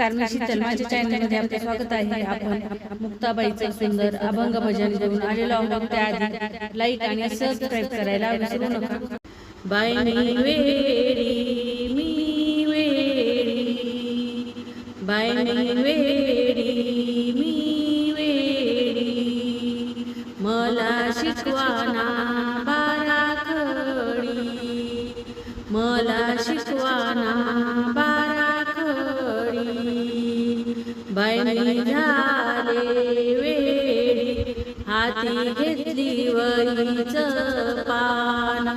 नमस्कार मी शीतल. माझ्या चॅनलमध्ये आपलं स्वागत आहे. आपण मुक्ताबाईचं सुंदर अभंग भजन घेऊन आलेलो आहोत. त्याआधी लाईक आणि सबस्क्राईब करायला विसरू नका. बाय वेडी मी वेडी बाय वेडी मी वेडी मला शिकवाना बारा मला शिकवाना बाय मी झाले वेडी हाती घेतली वरीच पान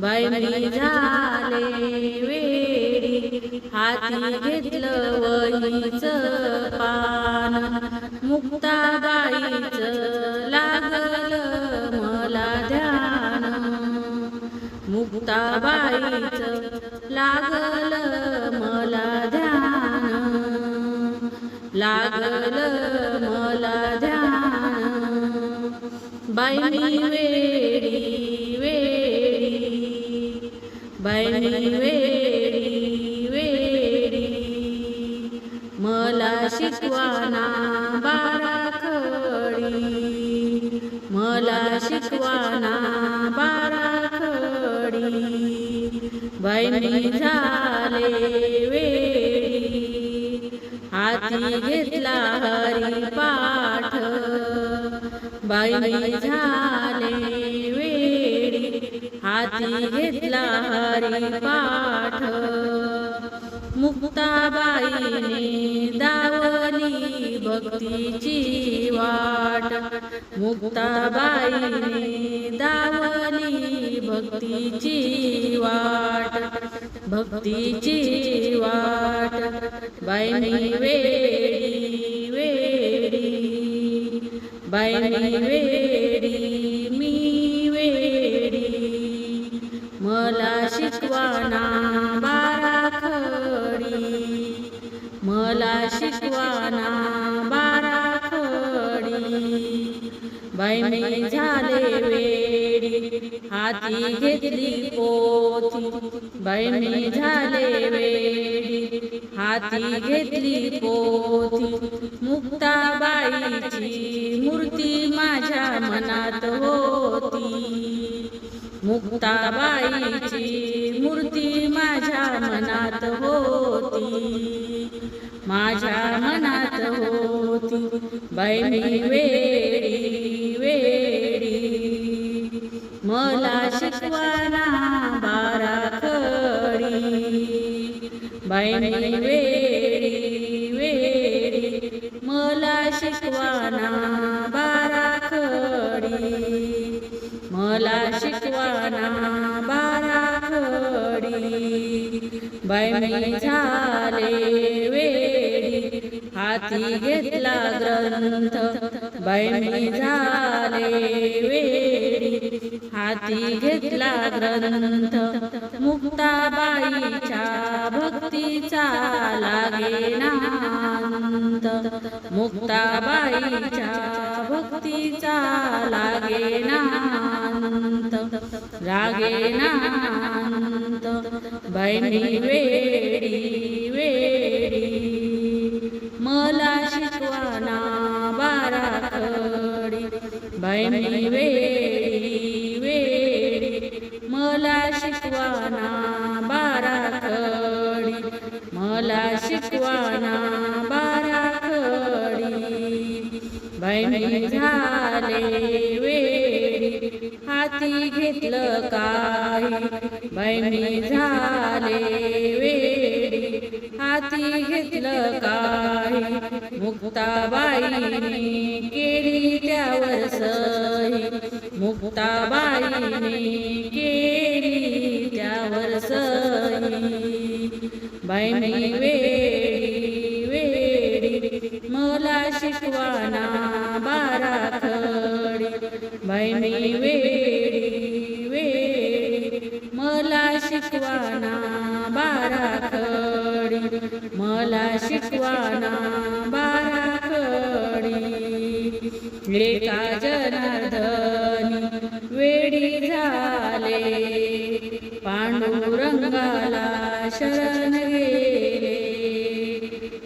बाय झाले वेळी हाती घेतलं वरीच पान मुक्ताबाईच लागलं मला ध्यान मुक्ताबाईच लागल मला ध्यान लागल मला ध्यान बाई वेडी वेडी बाई वेडी वेडी मला शिकवाना बारा खडी मला शिकवाना बारा खडी झाले वेडी हाती घेतला हरी पाठ. बाई झाले वेळी हाती घेतला हरी पाठ. मुक्ताबाईने दावली भक्तीची वाट. मुक्ताबाईने दावली भक्तीची वाट. भक्तीची वाट. बाईनी वेडी वेडी. बाईनी वेडी मी वेडी. मला शिकवाना बहिणी झाले वेडी हाती घेतली पोथी. बहिणी झाले वेडी हाती घेतली पोथी. मुक्ताबाईची मूर्ती माझ्या मनात होती. मुक्ताबाईची मूर्ती माझ्या मनात होती. माझ्या मनात होती. बहिणी वेळ मला शिकवाना बारा खडी बाई मी वेडी वेडी मला शिकवाना बारा खडी मला शिकवाना बारा खडी बाई मी झाले वेडी हाती घेतला ग्रंथ. बाई मी झाले वेडी हाती घेतला ग्रंथ. मुक्ताबाईच्या भक्तीचा लागे नांत मुक्ताबाईच्या भक्तीचा लागे नांत लागे नांत बहिणी वेडी वेडी. मला शिकवाना बारा खडी बहिणी मी वेडी मला शिकवाना बारा खडी मला शिकवाना बारा खडी बहिणी झाले वेडी हाती घेतलं काही. बहिणी झाले वेडी हाती घेतलं काही. मुक्ताबाईने केली त्यावर सही. मुक्ताबाईने केली त्यावर सही बाई वेडी मला शिकवाना बारा खडी बहिणी वेळी वेडी मला शिकवाना बारा खडी मला शिकवाना बारा खडी एका जनार्दनी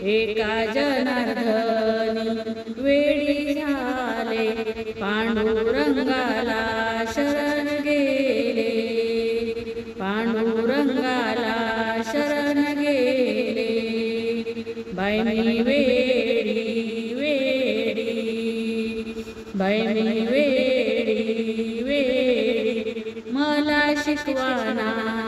एका जनार्दनी वेळी झाले पांडुरंगाला शरण गेले. पांडुरंगाला शरण गेले. बैनी मी वेडी वेडी. बाई वेडी वेडी. मला शिकवाना